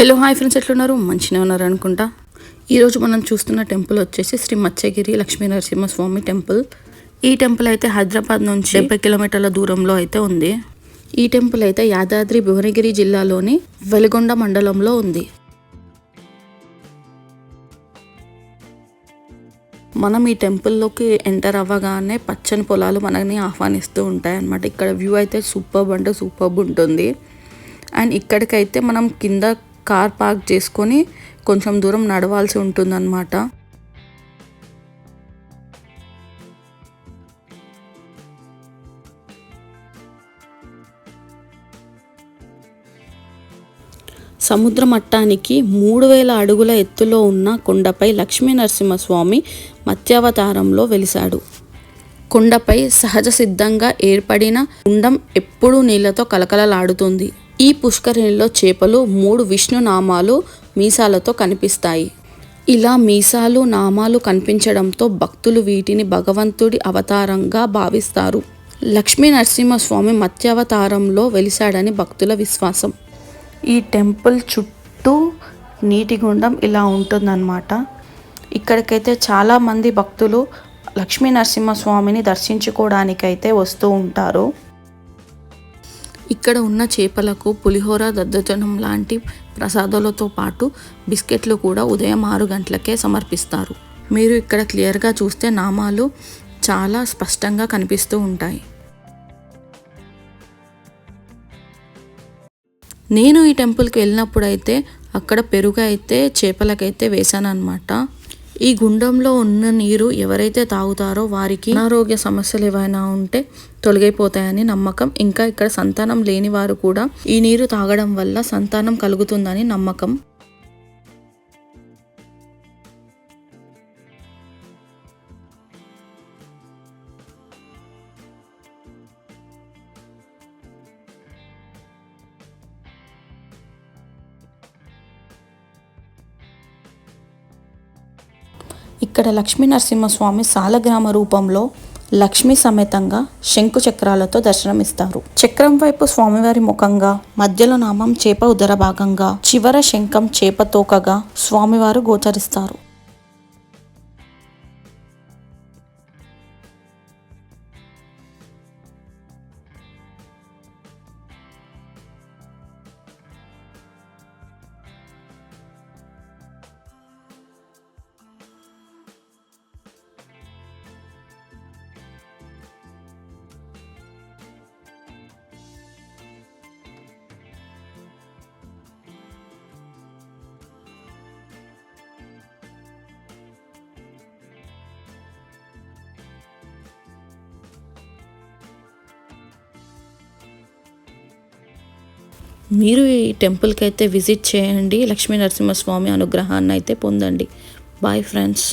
Hello hi friends ఎట్లున్నారు? మంచిగా ఉన్నారు అనుకుంటా. ఈరోజు మనం చూస్తున్న టెంపుల్ వచ్చేసి శ్రీ మత్స్యగిరి లక్ష్మీ నరసింహస్వామి టెంపుల్. ఈ టెంపుల్ అయితే హైదరాబాద్ నుంచి డెబ్బై కిలోమీటర్ల దూరంలో అయితే ఉంది. ఈ టెంపుల్ అయితే యాదాద్రి భువనగిరి జిల్లాలోని వెలుగొండ మండలంలో ఉంది. మనం ఈ టెంపుల్లోకి ఎంటర్ అవ్వగానే పచ్చని పొలాలు మనల్ని ఆహ్వానిస్తూ ఉంటాయి అన్నమాట ఇక్కడ వ్యూ అయితే సూపర్బ్ అంటే సూపర్బ్ ఉంటుంది. అండ్ ఇక్కడికైతే మనం కింద కార్ పార్క్ చేసుకొని కొంచెం దూరం నడవాల్సి ఉంటుందన్నమాట. సముద్ర మట్టానికి మూడు వేల అడుగుల ఎత్తులో ఉన్న కొండపై లక్ష్మీ నరసింహస్వామి మత్స్యావతారంలో వెలిశాడు. కొండపై సహజ సిద్ధంగా ఏర్పడిన కుండం ఎప్పుడూ నీళ్ళతో కలకలలాడుతుంది. ఈ పుష్కరిణిలో చేపలు మూడు విష్ణు నామాలు మీసాలతో కనిపిస్తాయి. ఇలా మీసాలు నామాలు కనిపించడంతో భక్తులు వీటిని భగవంతుడి అవతారంగా భావిస్తారు. లక్ష్మీ నరసింహస్వామి మత్స్యావతారంలో వెలిశాడని భక్తుల విశ్వాసం. ఈ టెంపుల్ చుట్టూ నీటి గుండం ఇలా ఉంటుందన్నమాట. ఇక్కడికైతే చాలామంది భక్తులు లక్ష్మీ నరసింహస్వామిని దర్శించుకోవడానికైతే వస్తూ ఉంటారు. ఇక్కడ ఉన్న చేపలకు పులిహోర దద్దజనం లాంటి ప్రసాదాలతో పాటు బిస్కెట్లు కూడా ఉదయం ఆరు గంటలకే సమర్పిస్తారు. మీరు ఇక్కడ క్లియర్గా చూస్తే నామాలు చాలా స్పష్టంగా కనిపిస్తూ ఉంటాయి. నేను ఈ టెంపుల్కి వెళ్ళినప్పుడు అయితే అక్కడ పెరుగు అయితే చేపలకైతే వేశాను అనమాట ఈ గుండంలో ఉన్న నీరు ఎవరైతే తాగుతారో వారికి అనారోగ్య సమస్యలు ఏవైనా ఉంటే తొలగైపోతాయని నమ్మకం. ఇంకా ఇక్కడ సంతానం లేని వారు కూడా ఈ నీరు తాగడం వల్ల సంతానం కలుగుతుందని నమ్మకం. ఇక్కడ లక్ష్మీ నరసింహస్వామి సాలగ్రామ రూపంలో లక్ష్మీ సమేతంగా శంకు చక్రాలతో దర్శనమిస్తారు. చక్రం వైపు స్వామివారి ముఖంగా మధ్యలో నామం చేప ఉదర భాగంగా చివర శంఖం చేప తోకగా స్వామివారు గోచరిస్తారు. మీరు ఈ టెంపుల్కి అయితే విజిట్ చేయండి లక్ష్మీ నరసింహస్వామి అనుగ్రహాన్ని అయితే పొందండి. Bye friends